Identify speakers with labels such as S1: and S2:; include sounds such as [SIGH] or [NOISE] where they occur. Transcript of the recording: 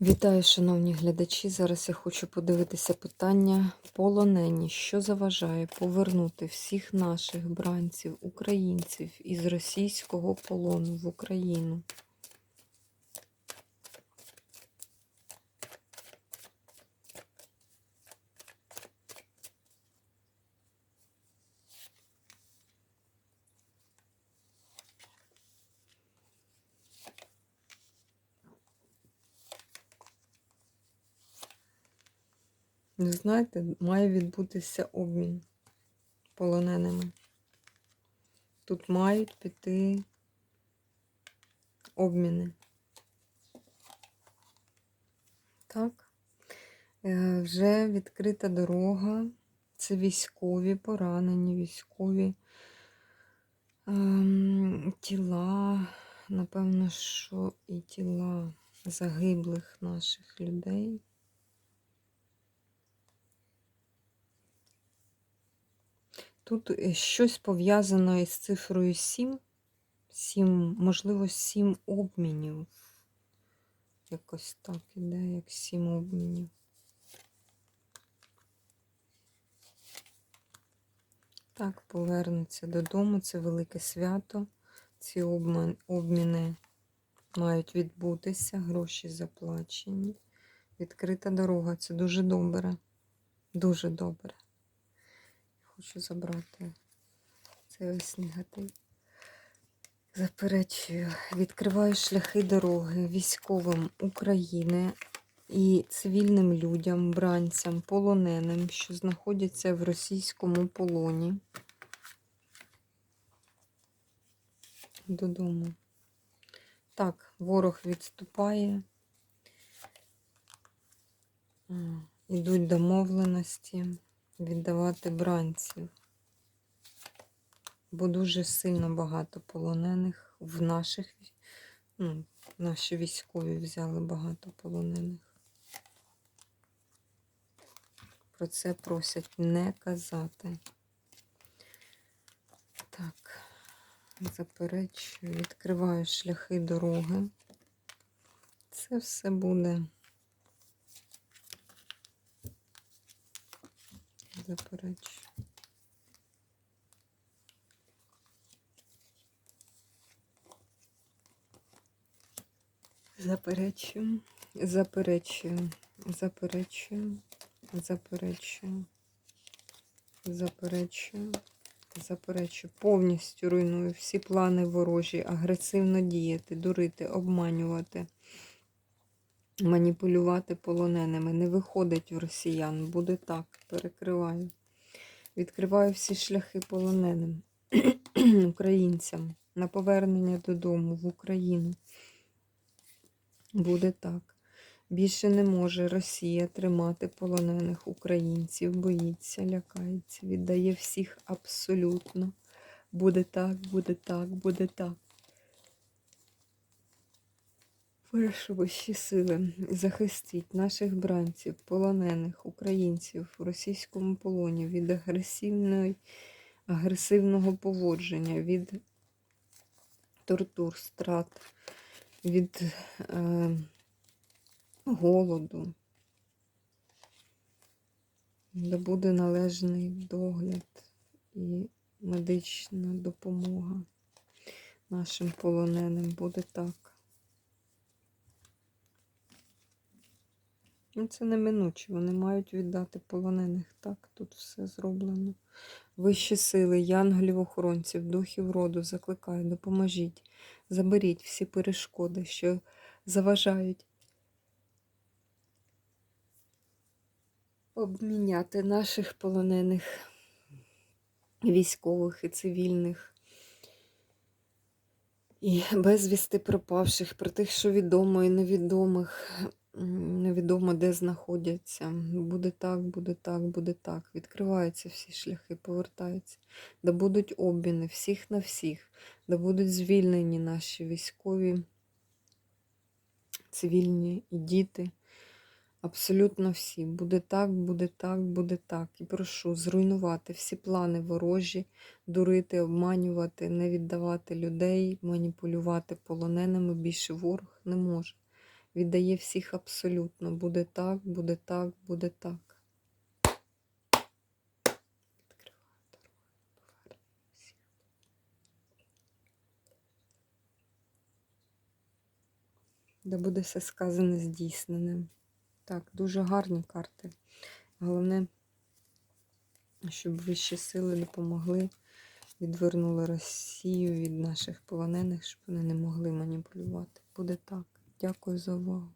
S1: Вітаю, шановні глядачі. Зараз я хочу подивитися питання полонені. Що заважає повернути всіх наших бранців, українців із російського полону в Україну? Знаєте, має відбутися обмін полоненими. Тут мають піти обміни. Так. Е, Вже відкрита дорога. Це військові, поранені, військові ем, тіла, напевно, що і тіла загиблих наших людей. Тут е, щось пов'язано із цифрою 7. 7, можливо, 7 обмінів. Якось так іде, як 7 обмінів. Так, повернуться додому. Це велике свято. Ці обмін, обміни мають відбутися, гроші заплачені. Відкрита дорога. Це дуже добре. Дуже добре. Хочу забрати цей весь негатив. Заперечую, відкриваю шляхи дороги військовим України і цивільним людям, бранцям, полоненим, що знаходяться в російському полоні. Додому. Так, ворог відступає. А, Ідуть домовленості віддавати бранців. Бо дуже сильно багато полонених в наших, ну, наші військові взяли багато полонених. Про це просять не казати. Так, заперечую, відкриваю шляхи дороги. Це все буде. Заперечую. Заперечую, заперечую, заперечую, заперечую, заперечую, заперечую. Повністю руйную всі плани ворожі, агресивно діяти, дурити, обманювати, маніпулювати полоненими. Не виходить в росіян, буде так, перекриваю. Відкриваю всі шляхи полоненим, [CLEARS THROAT] українцям на повернення додому в Україну. Буде так. Більше не може Росія тримати полонених українців, боїться, лякається, віддає всіх абсолютно. Буде так, буде так, буде так. Прошу вищі сили, захистіть наших бранців, полонених українців в російському полоні від агресивної, агресивного поводження, від тортур, страт від е, голоду, де буде належний догляд і медична допомога нашим полоненим буде так. Це неминуче, вони мають віддати полонених. Так, тут все зроблено. Вищі сили, янголів, охоронців, духів роду, закликаю, допоможіть, заберіть всі перешкоди, що заважають обміняти наших полонених військових і цивільних. І безвісти пропавших, про тих, що відомо і невідомих, невідомо де знаходяться. Буде так, буде так, буде так. Відкриваються всі шляхи, повертаються. Да будуть обміни всіх на всіх, да будуть звільнені наші військові, цивільні і діти. Абсолютно всі. Буде так, буде так, буде так. І прошу зруйнувати всі плани ворожі, дурити, обманювати, не віддавати людей, маніпулювати полоненими. Більше ворог не може. Віддає всіх абсолютно. Буде так, буде так, буде так. Де буде все сказане здійсненим. Так, дуже гарні карти. Головне, щоб вищі сили допомогли, відвернули Росію від наших полонених, щоб вони не могли маніпулювати. Буде так. Дякую за увагу.